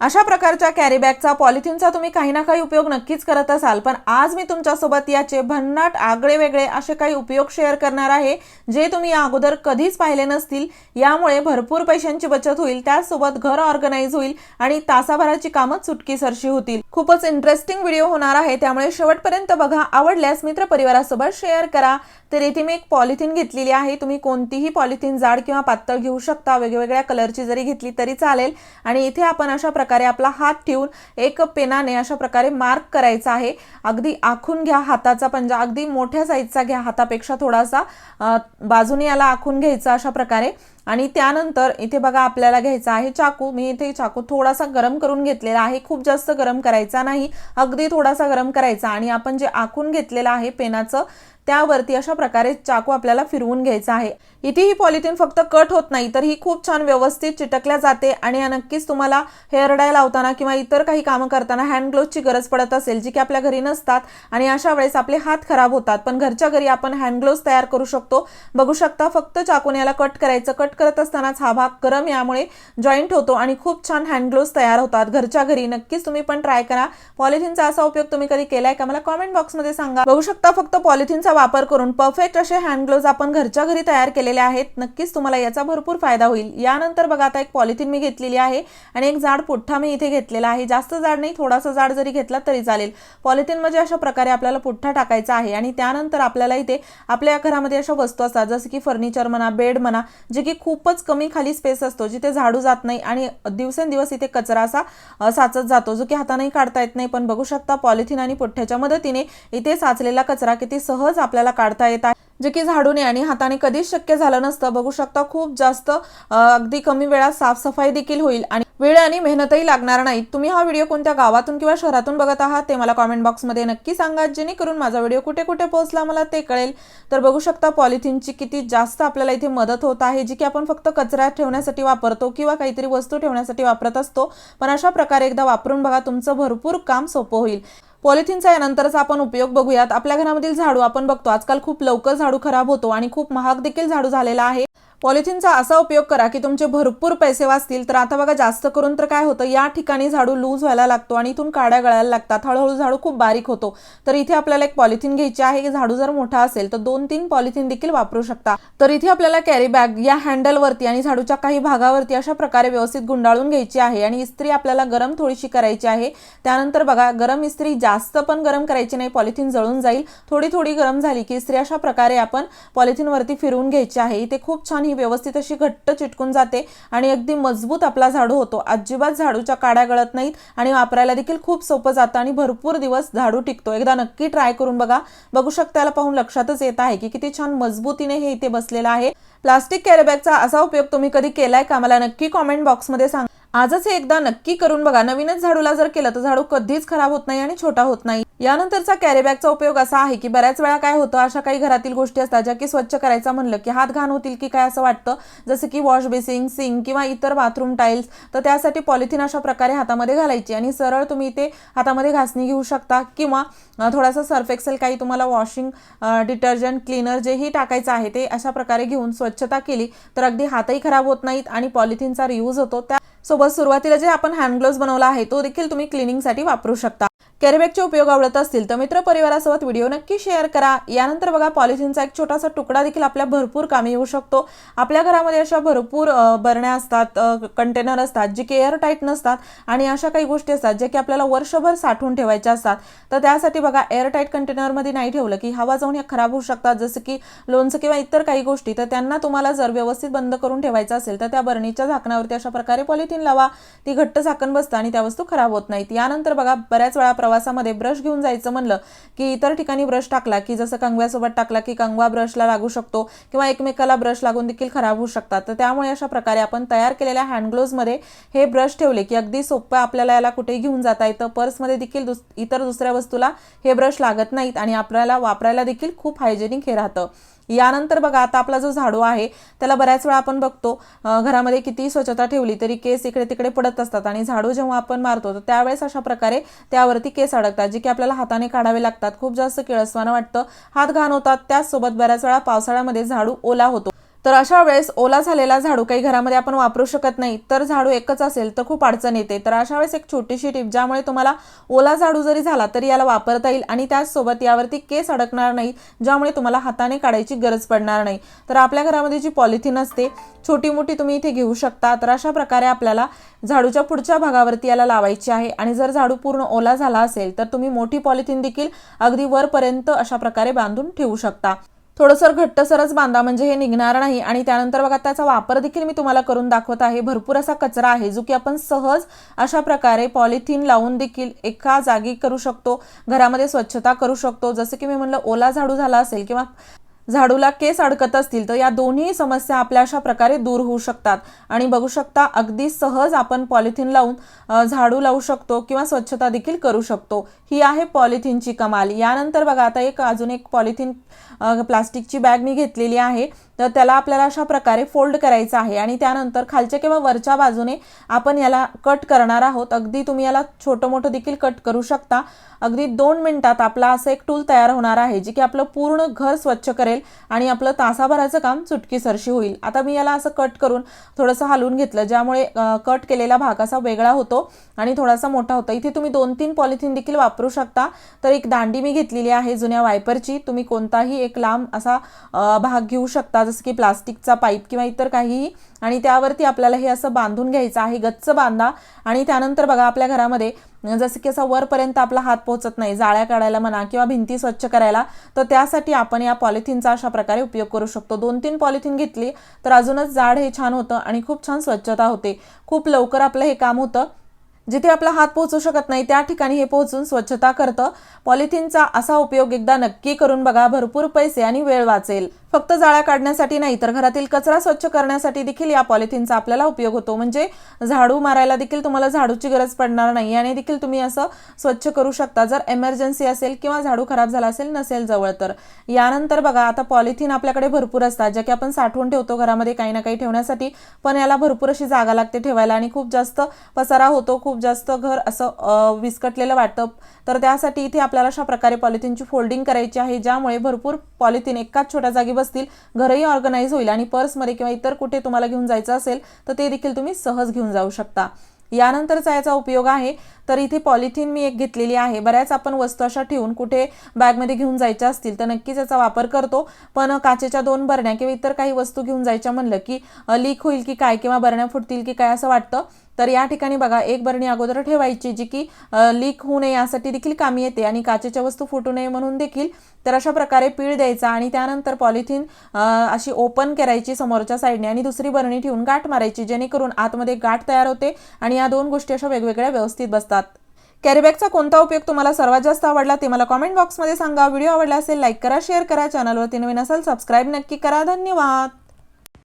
अशा प्रकारच्या कॅरीबॅगचा पॉलिथिनचा तुम्ही काही ना काही उपयोग नक्कीच करत असाल. पण आज मी तुमच्यासोबत याचे भन्नाट आगळे वेगळे असे काही उपयोग शेअर करणार आहे जे तुम्ही या अगोदर कधीच पाहिले नसतील. यामुळे भरपूर पैशांची बचत होईल त्याचसोबत घर ऑर्गनाईज होईल आणि तासाभराची कामं चुटकीसरशी होतील. खूपच इंटरेस्टिंग व्हिडिओ होणार आहे. त्यामुळे शेवटपर्यंत बघा. आवडल्यास मित्र परिवारासोबत शेअर करा. तर इथे मी एक पॉलिथिन घेतलेली आहे. तुम्ही कोणतीही पॉलिथिन जाड किंवा पातळ घेऊ शकता. वेगवेगळ्या कलरची जरी घेतली तरी चालेल. आणि इथे आपण अशा प्रकारे आपला हात ठेवून एक पेनाने अशा प्रकारे मार्क करायचा आहे. अगदी आखून घ्या हाताचा पंजा. अगदी मोठ्या साईजचा घ्या हातापेक्षा थोडासा. बाजूने याला आखून घ्यायचा अशा प्रकारे. आणि त्यानंतर इथे बघा आपल्याला घ्यायचा आहे चाकू. मी इथे चाकू थोडासा गरम करून घेतलेला आहे. खूप जास्त गरम करायचा नाही. अगदी थोडासा गरम करायचा आणि आपण जे आखून घेतलेलं आहे पेनाचं त्यावरती अशा प्रकारे चाकू आपल्याला फिरवून घ्यायचा आहे. इथे ही पॉलिथिन फक्त कट होत नाही तर ही खूप छान व्यवस्थित चिटकल्या जाते आणि नक्कीच तुम्हाला हेअर डाय लावताना किंवा इतर काही कामं करताना हँड ग्लोव्हची गरज पडत असेल जी की आपल्या घरी नसतात आणि अशा वेळेस आपले हात खराब होतात. पण घरच्या घरी आपण हँड ग्लोव्स तयार करू शकतो. बघू शकता फक्त चाकून याला कट करायचं. कट करत असतानाच हा भाग गरम यामुळे जॉईंट होतो आणि खूप छान हँड ग्लोव्स तयार होतात. घरच्या घरी नक्कीच तुम्ही पण ट्राय करा. पॉलिथिनचा असा उपयोग तुम्ही कधी केलाय का? मला कॉमेंट बॉक्समध्ये सांगा. बघू शकता फक्त पॉलिथिनचा वापर करून परफेक्ट असे हँड ग्लोव्ज आपण घरच्या घरी तयार केलेले आहेत. नक्कीच तुम्हाला याचा भरपूर फायदा होईल. यानंतर बघा आता एक पॉलिथिन मी घेतलेली आहे आणि एक जाड पुठ्ठा मी इथे घेतलेला आहे. जास्त जाड नाही थोडासा जाड जरी घेतला तरी चालेल. पॉलिथिन म्हणजे अशा प्रकारे आपल्याला पुठ्ठा टाकायचा आहे आणि त्यानंतर आपल्याला इथे आपल्या घरामध्ये अशा वस्तू असतात जसं की फर्निचर म्हणा बेड म्हणा जे की खूपच कमी खाली स्पेस असतो जिथे झाडू जात नाही आणि दिवसेंदिवस इथे कचरा असा साचत जातो जो की हातानेही काढता येत नाही. पण बघू शकता पॉलिथिन आणि पुठ्ठ्याच्या मदतीने इथे साचलेला कचरा किती सहज आपल्याला काढता येत आहे. जे की झाडूने आणि हाताने कधीच शक्य झालं नसतं. बघू शकता खूप जास्त अगदी कमी वेळात साफसफाई देखील होईल आणि वेळ आणि मेहनतही लागणार नाही तुम्ही हा व्हिडिओ कोणत्या गावातून किंवा शहरातून बघत आहात ते मला कॉमेंट बॉक्समध्ये नक्की सांगा. जेणेकरून माझा व्हिडिओ कुठे कुठे पोहोचला मला ते कळेल. तर बघू शकता पॉलिथिनची किती जास्त आपल्याला इथे मदत होत आहे जी की आपण फक्त कचऱ्यात ठेवण्यासाठी वापरतो किंवा काहीतरी वस्तू ठेवण्यासाठी वापरत असतो. पण अशा प्रकारे एकदा वापरून बघा तुमचं भरपूर काम सोपं होईल. पॉलिथिनचा यानंतरच आपण उपयोग बघूयात. आपल्या घरामधील झाडू आपण बघतो. आजकाल खूप लवकर झाडू खराब होतो आणि खूप महाग देखील झाडू झालेला आहे. पॉलिथिनचा असा उपयोग करा की तुमचे भरपूर पैसे वाचतील. तर आता बघा जास्त करून तर काय होतं या ठिकाणी झाडू लूज व्हायला लागतो आणि इथून काड्या गळायला लागतात. हळूहळू झाडू खूप बारीक होतो. तर इथे आपल्याला एक पॉलिथिन घ्यायची आहे. की झाडू जर मोठा असेल तर दोन तीन पॉलिथिन देखील वापरू शकता. तर इथे आपल्याला कॅरी बॅग या हँडलवरती आणि झाडूच्या काही भागावरती अशा प्रकारे व्यवस्थित गुंडाळून घ्यायची आहे आणि इस्त्री आपल्याला गरम थोडीशी करायची आहे. त्यानंतर बघा गरम इस्त्री जास्त पण गरम करायची नाही पॉलिथिन जळून जाईल. थोडी थोडी गरम झाली की इस्त्री अशा प्रकारे आपण पॉलिथिनवरती फिरवून घ्यायची आहे. इथे खूप छान ही व्यवस्थित अशी घट्ट चिटकून जाते आणि अगदी मजबूत आपला झाडू होतो. अजिबात झाडूच्या काड्या गळत नाहीत आणि वापरायला देखील खूप सोपं जातं आणि भरपूर दिवस झाडू टिकतो. एकदा नक्की ट्राय करून बघा. बघू शकता पाहून लक्षातच येत आहे की किती छान मजबूतीने हे इथे बसलेलं आहे. प्लास्टिक कॅरीबॅगचा असा उपयोग तुम्ही कधी केलाय का? मला नक्की कॉमेंट बॉक्समध्ये सांगा. आजच हे एकदा नक्की करून बघा. नवीनच झाडूला जर केलं तर झाडू कधीच खराब होत नाही आणि छोटा होत नाही. यानंतरचा कॅरीबॅगचा उपयोग असा आहे की बऱ्याच वेळा काय होतं अशा काही घरातील गोष्टी असतात ज्या की स्वच्छ करायचं म्हणलं की हात घाण होतील की काय असं वाटतं. जसं की वॉश बेसिंग सिंग किंवा इतर बाथरूम टाईल्स तर त्यासाठी पॉलिथिन अशा प्रकारे हातामध्ये घालायची आणि सरळ तुम्ही ते हातामध्ये घासणी घेऊ शकता किंवा थोडासा सर्फ एक्सेल काही तुम्हाला वॉशिंग डिटर्जंट क्लीनर जेही टाकायचं आहे ते अशा प्रकारे घेऊन स्वच्छता केली तर अगदी हातही खराब होत नाहीत आणि पॉलिथिनचा रियूज होतो. त्या सोबत सुरुवातीला जे आपण हँड ग्लोव्ज बनवला आहे तो देखील तुम्ही क्लिनिंगसाठी वापरू शकता. कॅरीबॅगचे उपयोग आवडत असतील तर मित्र परिवारासोबत व्हिडिओ नक्की शेअर करा. यानंतर बघा पॉलिथिनचा एक छोटासा तुकडा देखील आपल्या भरपूर कामी येऊ शकतो. आपल्या घरामध्ये अशा भरपूर बरण्या असतात कंटेनर असतात जे की एअर टाईट नसतात आणि अशा काही गोष्टी असतात जे की आपल्याला वर्षभर साठवून ठेवायच्या असतात. तर त्यासाठी बघा एअर टाईट कंटेनरमध्ये नाही ठेवलं की हवा जाऊन ह्या खराब होऊ शकतात. जसं की लोणचं किंवा इतर काही गोष्टी तर त्यांना तुम्हाला जर व्यवस्थित बंद करून ठेवायचं असेल तर त्या बरणीच्या झाकणावरती अशा प्रकारे पॉलिथिन लावा. ती घट्ट झाकण बसतं आणि त्या वस्तू खराब होत नाहीत. यानंतर बघा बऱ्याच वेळा प्रवासामध्ये ब्रश घेऊन जायचं म्हणलं की इतर ठिकाणी ब्रश टाकला की जसं कंगव्यासोबत टाकला की कंगवा ब्रशला लागू शकतो किंवा एकमेकाला ब्रश लागून देखील खराब होऊ शकतात. तर त्यामुळे अशा प्रकारे आपण तयार केलेल्या हँडग्लोजमध्ये हे ब्रश ठेवले की अगदी सोपं आपल्याला याला कुठेही घेऊन जाता येतं. पर्समध्ये देखील दुस इतर दुसऱ्या वस्तूला हे ब्रश लागत नाहीत आणि आपल्याला वापरायला देखील खूप हायजेनिक हे राहतं. यानंतर बघा आता आपला जो झाडू आहे त्याला बऱ्याच वेळा आपण बघतो घरामध्ये किती स्वच्छता ठेवली तरी केस इकडे तिकडे पडत असतात आणि झाडू जेव्हा आपण मारतो तर त्यावेळेस अशा प्रकारे त्यावरती केस अडकतात जे की आपल्याला हाताने काढावे लागतात. खूप जास्त किळसवानं वाटतं. हात घाण होतात. त्याचसोबत बऱ्याच वेळा पावसाळ्यामध्ये झाडू ओला होतो. तर अशा वेळेस ओला झालेला झाडू काही घरामध्ये आपण वापरू शकत नाही. तर झाडू एकच असेल तर खूप अडचण येते. तर अशा वेळेस एक छोटीशी टिप ज्यामुळे तुम्हाला ओला झाडू जरी झाला तरी याला वापरता येईल आणि त्याचसोबत यावरती केस अडकणार नाही ज्यामुळे तुम्हाला हाताने काढायची गरज पडणार नाही. तर आपल्या घरामध्ये जी पॉलिथिन असते छोटी मोठी तुम्ही इथे घेऊ शकता. तर अशा प्रकारे आपल्याला झाडूच्या पुढच्या भागावरती याला लावायची आहे आणि जर झाडू पूर्ण ओला झाला असेल तर तुम्ही मोठी पॉलिथिन देखील अगदी वरपर्यंत अशा प्रकारे बांधून ठेवू शकता. थोडंसं घट्टसरच बांधा म्हणजे हे निघणार नाही. आणि त्यानंतर बघा त्याचा वापर देखील मी तुम्हाला करून दाखवत आहे. भरपूर असा कचरा आहे जो की आपण सहज अशा प्रकारे पॉलिथिन लावून देखील एका जागी करू शकतो. घरामध्ये स्वच्छता करू शकतो. जसं की मी म्हणलं ओला झाडू झाला असेल किंवा झाडूला केस अडकत असतील तर या दोन्ही समस्या आपल्या अशा प्रकारे दूर होऊ शकतात. आणि बघू शकता अगदी सहज आपण पॉलिथिन लावून झाडू लावू शकतो किंवा स्वच्छता देखील करू शकतो. ही आहे पॉलिथिनची कमाल. यानंतर बघा आता एक अजून एक पॉलिथिन प्लास्टिकची बॅग मी घेतलेली आहे. तर त्याला आपल्याला अशा प्रकारे फोल्ड करायचं आहे आणि त्यानंतर खालच्या किंवा वरच्या बाजूने आपण याला कट करणार आहोत. अगदी तुम्ही याला छोटं मोठं देखील कट करू शकता. अगदी दोन मिनिटात आपला असं एक टूल तयार होणार आहे जे की आपलं पूर्ण घर स्वच्छ करेल. आणि आपलं तासाभराचं काम चुटकीसरशी होईल. आता मी याला असं कट करून थोडंसं हलवून घेतलं ज्यामुळे कट केलेला भाग असा वेगळा होतो आणि थोडासा मोठा होता. इथे तुम्ही दोन तीन पॉलिथिन देखील वापरू शकता. तर एक दांडी मी घेतलेली आहे जुन्या वायपरची तुम्ही कोणताही एक लांब असा भाग घेऊ शकता जसं की प्लास्टिकचा पाईप किंवा इतर काहीही. आणि त्यावरती आपल्याला हे असं बांधून घ्यायचं आहे गच्च बांधा. आणि त्यानंतर बघा आपल्या घरामध्ये म्हणजे जसं की असा वरपर्यंत आपला हात पोहोचत नाही जाळ्या काढायला म्हणा किंवा भिंती स्वच्छ करायला तर त्यासाठी आपण या पॉलिथिनचा अशा प्रकारे उपयोग करू शकतो. दोन तीन पॉलिथिन घेतली तर अजूनच जाड हे छान होतं आणि खूप छान स्वच्छता होते. खूप लवकर आपलं हे काम होतं. जिथे आपला हात पोहोचू शकत नाही त्या ठिकाणी हे पोहोचून स्वच्छता करतं. पॉलिथिनचा असा उपयोग एकदा नक्की करून बघा भरपूर पैसे आणि वेळ वाचेल. फक्त जाळ्या काढण्यासाठी नाही तर घरातील कचरा स्वच्छ करण्यासाठी देखील या पॉलिथिनचा आपल्याला उपयोग होतो. म्हणजे झाडू मारायला देखील तुम्हाला झाडूची गरज पडणार नाही आणि देखील तुम्ही असं स्वच्छ करू शकता. जर एमर्जन्सी असेल किंवा झाडू खराब झाला असेल नसेल जवळ तर. यानंतर बघा आता पॉलिथिन आपल्याकडे भरपूर असतात ज्या की आपण साठवून ठेवतो घरामध्ये काही ना काही ठेवण्यासाठी. पण याला भरपूर अशी जागा लागते ठेवायला आणि खूप जास्त पसारा होतो खूप जास्त घर असं विस्कटलेलं वाटतं. तर त्यासाठी इथे आपल्याला अशा प्रकारे पॉलिथिनची फोल्डिंग करायची आहे ज्यामुळे भरपूर पॉलिथिन एकाच छोट्या जागी बसतील घरही ऑर्गनाईज होईल आणि पर्समध्ये किंवा इतर कुठे तुम्हाला घेऊन जायचं असेल तर ते देखील तुम्ही सहज घेऊन जाऊ शकता. यानंतरचा याचा उपयोग आहे तर इथे पॉलिथिन मी एक घेतलेली आहे. बऱ्याच आपण वस्तू अशा ठेवून कुठे बॅगमध्ये घेऊन जायच्या असतील तर नक्कीच याचा वापर करतो. पण काचेच्या दोन बरण्या किंवा इतर काही वस्तू घेऊन जायच्या म्हणलं की लीक होईल की काय किंवा बरण्या फुटतील की काय असं वाटतं. तर या ठिकाणी बघा एक बरणी अगोदर ठेवायची जी की लीक होऊ नये यासाठी देखील कामी येते आणि काचेच्या वस्तू फुटू नये म्हणून देखील तर अशा प्रकारे पीळ द्यायचा आणि त्यानंतर पॉलिथिन अशी ओपन करायची समोरच्या साईडने आणि दुसरी बरणी ठेवून गाठ मारायची जेणेकरून आतमध्ये गाठ तयार होते आणि या दोन गोष्टी अशा वेगवेगळ्या व्यवस्थित बसतात. कॅरीबॅगचा कोणता उपयोग तुम्हाला सर्वात जास्त आवडला ते मला कॉमेंट बॉक्समध्ये सांगा. व्हिडिओ आवडला असेल लाईक करा शेअर करा. चॅनलवरती नवीन असेल सबस्क्राईब नक्की करा. धन्यवाद!